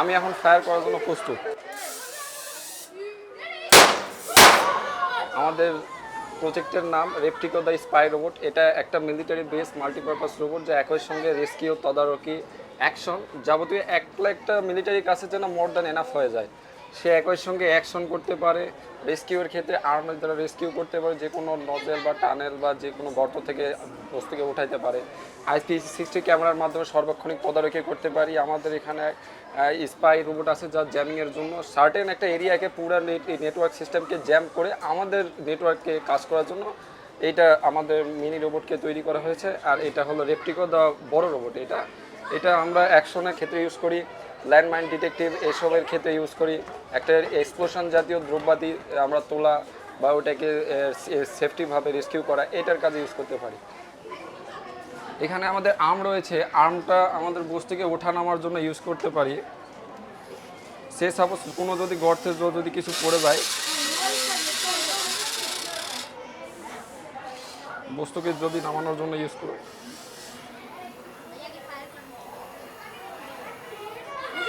আমি এখন ফায়ার করার জন্য প্রস্তুত। আমাদের প্রজেক্টের নাম রেপটিকো দ্য স্পাই রোবট এটা একটা মিলিটারি বেস মাল্টিপারপাস রোবট যা একই সঙ্গে রেস্কিউ তদারকি অ্যাকশন যাবতীয় একটা একটা মিলিটারি কাছে যেন মোর দ্যান এনাফ হয়ে যায়। সে একই সঙ্গে অ্যাকশন করতে পারে রেস্কিউর ক্ষেত্রে আর্মের দ্বারা রেস্কিউ করতে পারে, যে কোনো নজেল বা টানেল বা যে কোনো গর্ত থেকে বস্তুকে উঠাইতে পারে। আইপি সিক্সটি ক্যামেরার মাধ্যমে সর্বক্ষণিক তদারকি করতে পারি। আমাদের এখানে স্পাই রোবট আছে যা জ্যামিংয়ের জন্য সার্টেন একটা এরিয়াকে পুরো নেটওয়ার্ক সিস্টেমকে জ্যাম করে আমাদের নেটওয়ার্ককে কাজ করার জন্য এইটা আমাদের মিনি রোবটকে তৈরি করা হয়েছে। আর এটা হলো রেপটিকো দ্য বড় রোবট এটা। এটা আমরা অ্যাকশনের ক্ষেত্রে ইউজ করি। ল্যান্ডমাইন ডিটেকটিভ এসবের ক্ষেত্রে ইউজ করি। একটা এক্সপ্লোশন জাতীয় দ্রব্যাদি আমরা তোলা বা ওটাকে সেফটিভাবে রেস্কিউ করা, এটার কাজে ইউজ করতে পারি। এখানে আমাদের আর্ম রয়েছে আর্মটা আমাদের বস্তুকে ওঠানামার জন্য ইউজ করতে পারি। সে সাপোজ কোনো যদি গর্তে যদি কিছু পড়ে যায়, বস্তুকে যদি নামানোর জন্য ইউজ করো।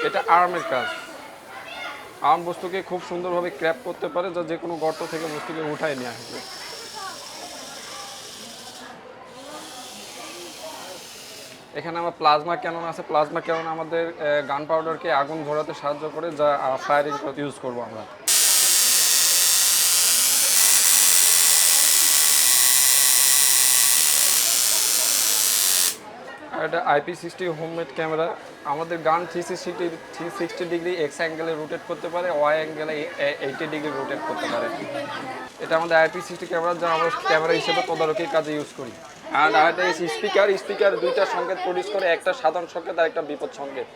এটা আর্মের কাজ। আর্ম বস্তুকে খুব সুন্দরভাবে ক্র্যাপ করতে পারে, যা যে কোনো গর্ত থেকে বস্তুকে উঠায় নিয়ে আসবে। এখানে আমার প্লাজমা কেন আছে। প্লাজমা কেন আমাদের গান পাউডারকে আগুন ধরাতে সাহায্য করে, যা ফায়ারিং ইউজ করব আমরা। এটা আইপি সিক্সটি হোমমেড ক্যামেরা আমাদের gun three sixty three sixty degree X অ্যাঙ্গেলে রোটেট করতে পারে ওয়াই অ্যাঙ্গেলে এইটি ডিগ্রি রোটেট করতে পারে। এটা আমাদের আইপি সিক্সটি ক্যামেরা যা আমরা ক্যামেরা হিসেবে তদারকির কাজে ইউজ করি। আর আরেকটা স্পিকার স্পিকার দুইটা সংকেত প্রডিউস করে, একটা সাধারণ সংকেত আর একটা বিপদ সংকেত।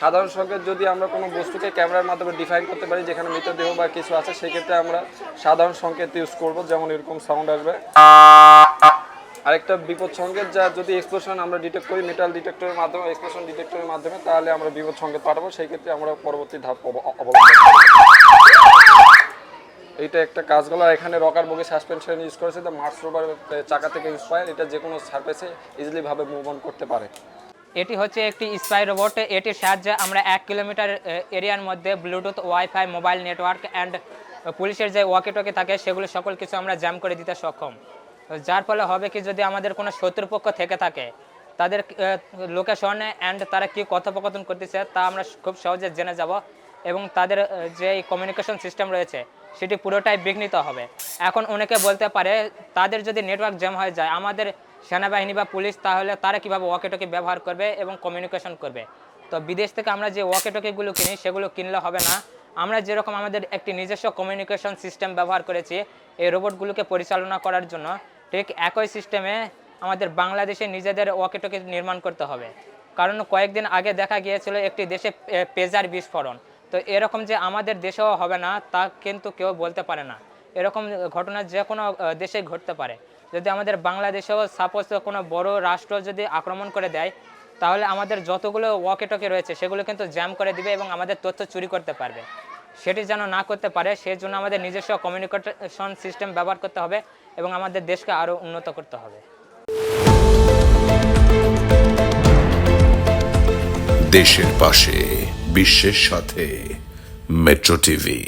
সাধারণ সংকেত যদি আমরা কোনো বস্তুকে ক্যামেরার মাধ্যমে ডিফাইন করতে পারি, যেখানে মৃতদেহ বা কিছু আছে, সেক্ষেত্রে আমরা সাধারণ সংকেত ইউজ করব, যেমন এরকম সাউন্ড আসবে। আরেকটা বিপদ সংকেত যা যদি এক্সপ্লোশন আমরা ডিটেক্ট করি মেটাল ডিটেক্টরের মাধ্যমে এক্সপ্লোশন ডিটেক্টরের মাধ্যমে, তাহলে আমরা বিপদ সংকেত পাঠাবো। সেই ক্ষেত্রে আমরা পরবর্তী ধাপ অবলম্বন। এইটা একটা কাজগুলো এখানে রকার বগি সাসপেনশন ইউজ করেছে দ্য মার্স রোভার চাকা থেকে ইন্সপায়ার এটা যে কোনো সার্ফেসে ইজিলি ভাবে মুভ অন করতে পারে। এটি হচ্ছে একটি স্পাই রোবট এটির সাহায্যে আমরা এক কিলোমিটার এরিয়ার মধ্যে bluetooth wifi mobile network and পুলিশের যে ওয়াকি টকি থাকে, সেগুলো সকল কিছু আমরা জ্যাম করে দিতে সক্ষম। যার ফলে হবে কি যদি আমাদের কোনো শত্রুপক্ষ থেকে থাকে, তাদের লোকেশনে অ্যান্ড তারা কী কথোপকথন করতেছে তা আমরা খুব সহজে জেনে যাব এবং তাদের যে কমিউনিকেশন সিস্টেম রয়েছে সেটি পুরোটাই বিঘ্নিত হবে। এখন অনেকে বলতে পারে তাদের যদি নেটওয়ার্ক জ্যাম হয়ে যায়, আমাদের সেনাবাহিনী বা পুলিশ তাহলে তারা কীভাবে ওয়াকেটকি ব্যবহার করবে এবং কমিউনিকেশন করবে? তো বিদেশ থেকে আমরা যে ওয়াকেটকিগুলো কিনি, সেগুলো কিনলে হবে না। আমরা যেরকম আমাদের একটি নিজস্ব কমিউনিকেশন সিস্টেম ব্যবহার করেছি, এই রোবটগুলোকে পরিচালনা করার জন্য ঠিক একই সিস্টেমে আমাদের বাংলাদেশে নিজেদের ওয়াকেটকি নির্মাণ করতে হবে। কারণ কয়েকদিন আগে দেখা গিয়েছিল একটি দেশে পেজার বিস্ফোরণ। তো এরকম যে আমাদের দেশেও হবে না, তা কিন্তু কেউ বলতে পারে না। এরকম ঘটনা যে কোনো দেশে ঘটতে পারে। যদি আমাদের বাংলাদেশেও সাপোজ কোনো বড় রাষ্ট্র যদি আক্রমণ করে দেয়, তাহলে আমাদের যতগুলো ওয়াকেটকে রয়েছে, সেগুলো কিন্তু জ্যাম করে দিবে এবং আমাদের তথ্য চুরি করতে পারবে। সেটি যেন না করতে পারে সেই জন্য আমাদের নিজস্ব কমিউনিকেশন সিস্টেম ব্যবহার করতে হবে এবং আমাদের দেশকে আরও উন্নত করতে হবে। দেশের পাশে, বিশ্বের সাথে মেট্রো টিভি